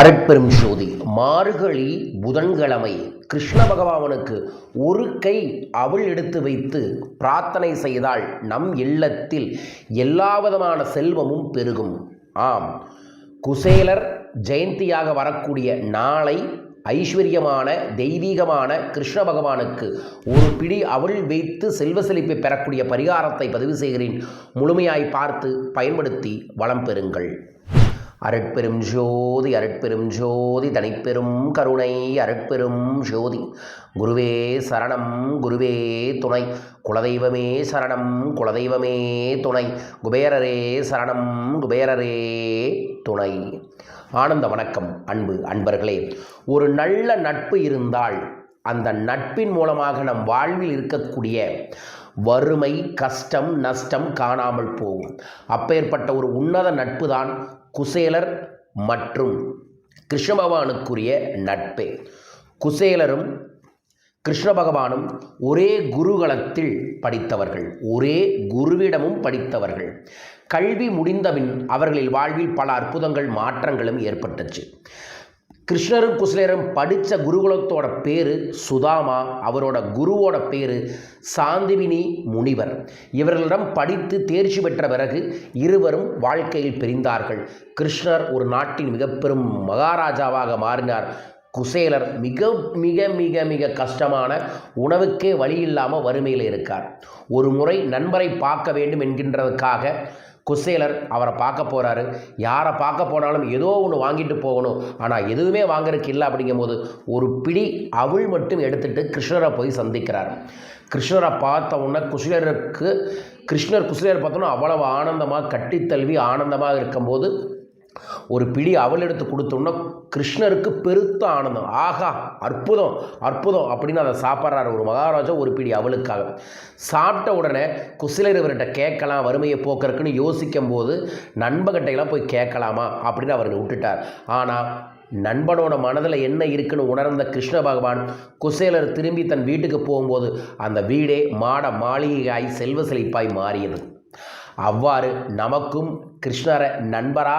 அரட்பெரும் ஜோதி மார்கழி புதன்கிழமை கிருஷ்ண பகவானுக்கு ஒரு கை அவள் எடுத்து வைத்து பிரார்த்தனை செய்தால் நம் இல்லத்தில் எல்லாவிதமான செல்வமும் பெருகும். ஆம் குசேலர் ஜெயந்தியாக வரக்கூடிய நாளை ஐஸ்வர்யமான தெய்வீகமான கிருஷ்ண பகவானுக்கு ஒரு பிடி அவள் வைத்து செல்வ செழிப்பை பெறக்கூடிய பரிகாரத்தை பதிவு செய்கிறேன். முழுமையாய் பார்த்து பயன்படுத்தி வளம் பெறுங்கள். அருட்பெரும் ஜோதி அருட்பெரும் ஜோதி தனிப்பெரும் கருணை அருட்பெரும் ஜோதி. குருவே சரணம் குருவே துணை. குலதெய்வமே சரணம் குலதெய்வமே துணை. குபேரரே சரணம் குபேரரே துணை. ஆனந்த வணக்கம் அன்பு அன்பர்களே. ஒரு நல்ல நட்பு இருந்தால் அந்த நட்பின் மூலமாக நம் வாழ்வில் இருக்கக்கூடிய வறுமை கஷ்டம் நஷ்டம் காணாமல் போகும். அப்பேற்பட்ட ஒரு உன்னத நட்பு தான் குசேலர் மற்றும் கிருஷ்ண பகவானுக்குரிய நட்பே. குசேலரும் கிருஷ்ண பகவானும் ஒரே குருகுலத்தில் படித்தவர்கள் ஒரே குருவிடமும் படித்தவர்கள். கல்வி முடிந்தபின் அவர்களில் வாழ்வில் பல அற்புதங்கள் மாற்றங்களும் ஏற்பட்டுச்சு. கிருஷ்ணரும் குசலேரும் படித்த குருகுலத்தோட பேர் சுதாமா அவரோட குருவோட பேர் சாந்திவினி முனிவர். இவர்களிடம் படித்து தேர்ச்சி பெற்ற பிறகு இருவரும் வாழ்க்கையில் பிரிந்தார்கள். கிருஷ்ணர் ஒரு நாட்டின் மிக பெரும் மகாராஜாவாக மாறினார். குசேலர் மிக மிக மிக மிக கஷ்டமான உணவுக்கே வழி இல்லாமல் வறுமையில் இருக்கார். ஒரு முறை நண்பரை பார்க்க வேண்டும் என்கின்றதுக்காக குசேலர் அவரை பார்க்க போகிறாரு யாரை பார்க்க போனாலும் ஏதோ ஒன்று வாங்கிட்டு போகணும். ஆனால் எதுவுமே வாங்குறதுக்கு இல்லை அப்படிங்கும்போது ஒரு பிடி அவள் மட்டும் எடுத்துட்டு கிருஷ்ணரை போய் சந்திக்கிறார். கிருஷ்ணரை பார்த்த உடனே குசேலருக்கு கிருஷ்ணர் குசேலர் பார்த்தோன்னா அவ்வளவு ஆனந்தமாக கட்டித்தழுவி ஆனந்தமாக இருக்கும்போது ஒரு பிடி அவள் எடுத்து கொடுத்தோன்னா கிருஷ்ணருக்கு பெருத்த ஆனந்தம். ஆகா அற்புதம் அற்புதம் அப்படின்னு அதை சாப்பிட்றாரு ஒரு மகாராஜா ஒரு பிடி அவளுக்காக. சாப்பிட்ட உடனே குசிலர் இவர்கிட்ட கேட்கலாம் வறுமையை போக்குறதுக்குன்னு யோசிக்கும் போது நண்பகட்டையெல்லாம் போய் கேட்கலாமா அப்படின்னு அவர் விட்டுட்டார். ஆனால் நண்பனோட மனதில் என்ன இருக்குன்னு உணர்ந்த கிருஷ்ண பகவான் குசேலர் திரும்பி தன் வீட்டுக்கு போகும்போது அந்த வீடே மாட மாளிகையாய் செல்வ செழிப்பாய் மாறியது. அவ்வாறு நமக்கும் கிருஷ்ணரை நண்பரா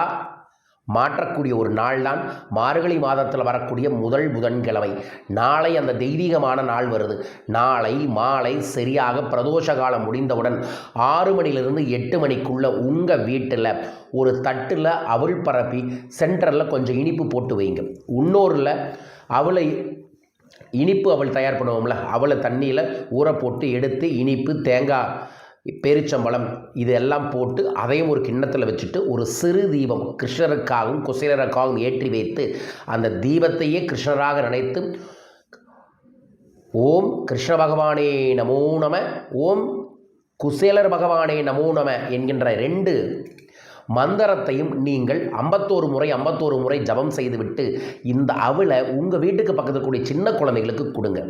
மாற்றக்கூடிய ஒரு நாள் தான் மார்கழி மாதத்தில் வரக்கூடிய முதல் புதன்கிழமை. நாளை அந்த தெய்வீகமான நாள் வருது. நாளை மாலை சரியாக பிரதோஷ காலம் முடிந்தவுடன் ஆறு மணிலிருந்து எட்டு மணிக்குள்ள உங்கள் வீட்டில் ஒரு தட்டில் அவள் பரப்பி சென்டரில் கொஞ்சம் இனிப்பு போட்டு வைங்க. இன்னொருல அவளை இனிப்பு அவள் தயார் பண்ணுவோம்ல அவளை தண்ணியில் ஊற போட்டு எடுத்து இனிப்பு தேங்காய் பேரிச்சம்பழம் இதெல்லாம் போட்டு அதையும் ஒரு கிண்ணத்தில் வச்சுட்டு ஒரு சிறு தீபம் கிருஷ்ணருக்காகவும் குசேலருக்காகவும் ஏற்றி வைத்து அந்த தீபத்தையே கிருஷ்ணராக நினைத்து ஓம் கிருஷ்ண பகவானே நமோ நம ஓம் குசேலர் பகவானே நமோ நம என்கின்ற ரெண்டு மந்திரத்தையும் நீங்கள் ஐம்பத்தோரு முறை ஐம்பத்தோரு முறை ஜபம் செய்துவிட்டு இந்த அவளை உங்கள் வீட்டுக்கு பக்கத்தில் கூடிய சின்ன குழந்தைகளுக்கு கொடுங்க.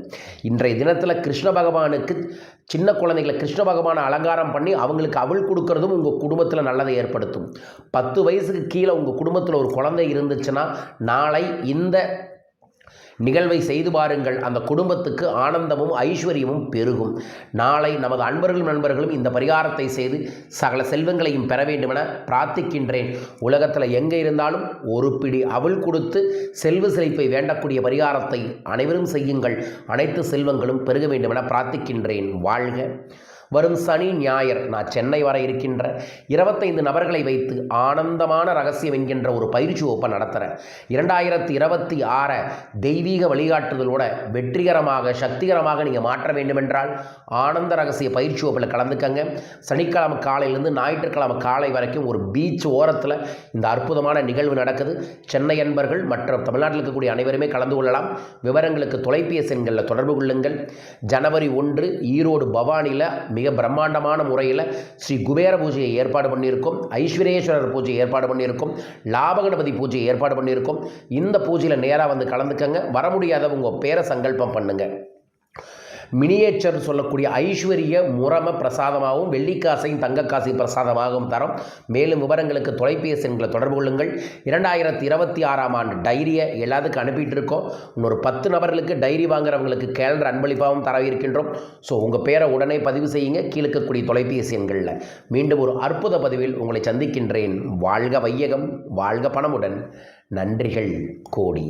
இன்றைய தினத்தில் கிருஷ்ண பகவானுக்கு சின்ன குழந்தைகளை கிருஷ்ண பகவானை அலங்காரம் பண்ணி அவங்களுக்கு அவள் கொடுக்கறதும் உங்கள் குடும்பத்தில் நல்லதை ஏற்படுத்தும். பத்து வயசுக்கு கீழே உங்கள் குடும்பத்தில் ஒரு குழந்தை இருந்துச்சுன்னா நாளை இந்த நிகழ்வை செய்து பாருங்கள். அந்த குடும்பத்துக்கு ஆனந்தமும் ஐஸ்வர்யமும் பெருகும். நாளை நமது அன்பர்களும் நண்பர்களும் இந்த பரிகாரத்தை செய்து சகல செல்வங்களையும் பெற வேண்டுமென பிரார்த்திக்கின்றேன். உலகத்தில் எங்கே இருந்தாலும் ஒரு பிடி அவள் கொடுத்து செல்வ செழிப்பை வேண்டக்கூடிய பரிகாரத்தை அனைவரும் செய்யுங்கள். அனைத்து செல்வங்களும் பெருக வேண்டுமென பிரார்த்திக்கின்றேன். வாழ்க வரும் சனி ஞாயிறு. நான் சென்னை வர இருக்கின்ற இருபத்தைந்து நபர்களை வைத்து ஆனந்தமான ரகசியம் என்கின்ற ஒரு பயிற்சி ஒப்ப நடத்துகிறேன் இரண்டாயிரத்தி இருபத்தி ஆறை தெய்வீக வழிகாட்டுதலோட வெற்றிகரமாக சக்திகரமாக நீங்கள் மாற்ற வேண்டுமென்றால் ஆனந்த ரகசிய பயிற்சி ஒப்பில் கலந்துக்கங்க. சனிக்கிழமை காலையிலேருந்து ஞாயிற்றுக்கிழமை காலை வரைக்கும் ஒரு பீச் ஓரத்தில் இந்த அற்புதமான நிகழ்வு நடக்குது. சென்னை அன்பர்கள் மற்றும் தமிழ்நாட்டில் இருக்கக்கூடிய அனைவருமே கலந்து கொள்ளலாம். விவரங்களுக்கு தொலைபேசி எண்களில் தொடர்பு கொள்ளுங்கள். ஜனவரி ஒன்று ஈரோடு பவானியில் மிக பிரம்மாண்டமான முறையில் ஸ்ரீ குபேர பூஜையை ஏற்பாடு பண்ணியிருக்கோம் ஐஸ்வரேஸ்வரர் பூஜை ஏற்பாடு பண்ணியிருக்கோம் லாபகணபதி பூஜையை ஏற்பாடு பண்ணியிருக்கோம். இந்த பூஜையில் நேராக வந்து கலந்துக்கங்க. வர முடியாதவங்க உங்கள் பேரை சங்கல்பம் பண்ணுங்கள் மினியேச்சர் சொல்லக்கூடிய ஐஸ்வர்ய முரம பிரசாதமாகவும் வெள்ளிக்காசையும் தங்கக்காசை பிரசாதமாகவும் தரோம். மேலும் விவரங்களுக்கு தொலைபேசி எண்களை தொடர்பு கொள்ளுங்கள். இரண்டாயிரத்தி இருபத்தி ஆறாம் ஆண்டு டைரியை எல்லாத்துக்கும் அனுப்பிட்டு இருக்கோம் இன்னொரு பத்து நபர்களுக்கு டைரி வாங்குறவங்களுக்கு கேலண்டர் அன்பளிப்பாகவும் தர இருக்கின்றோம். ஸோ உங்கள் பேரை உடனே பதிவு செய்யுங்க. கீழே இருக்கக்கூடிய தொலைபேசி எண்களில். மீண்டும் ஒரு அற்புத பதிவில் உங்களை சந்திக்கின்றேன். வாழ்க வையகம் வாழ்க பணமுடன். நன்றிகள் கோடி.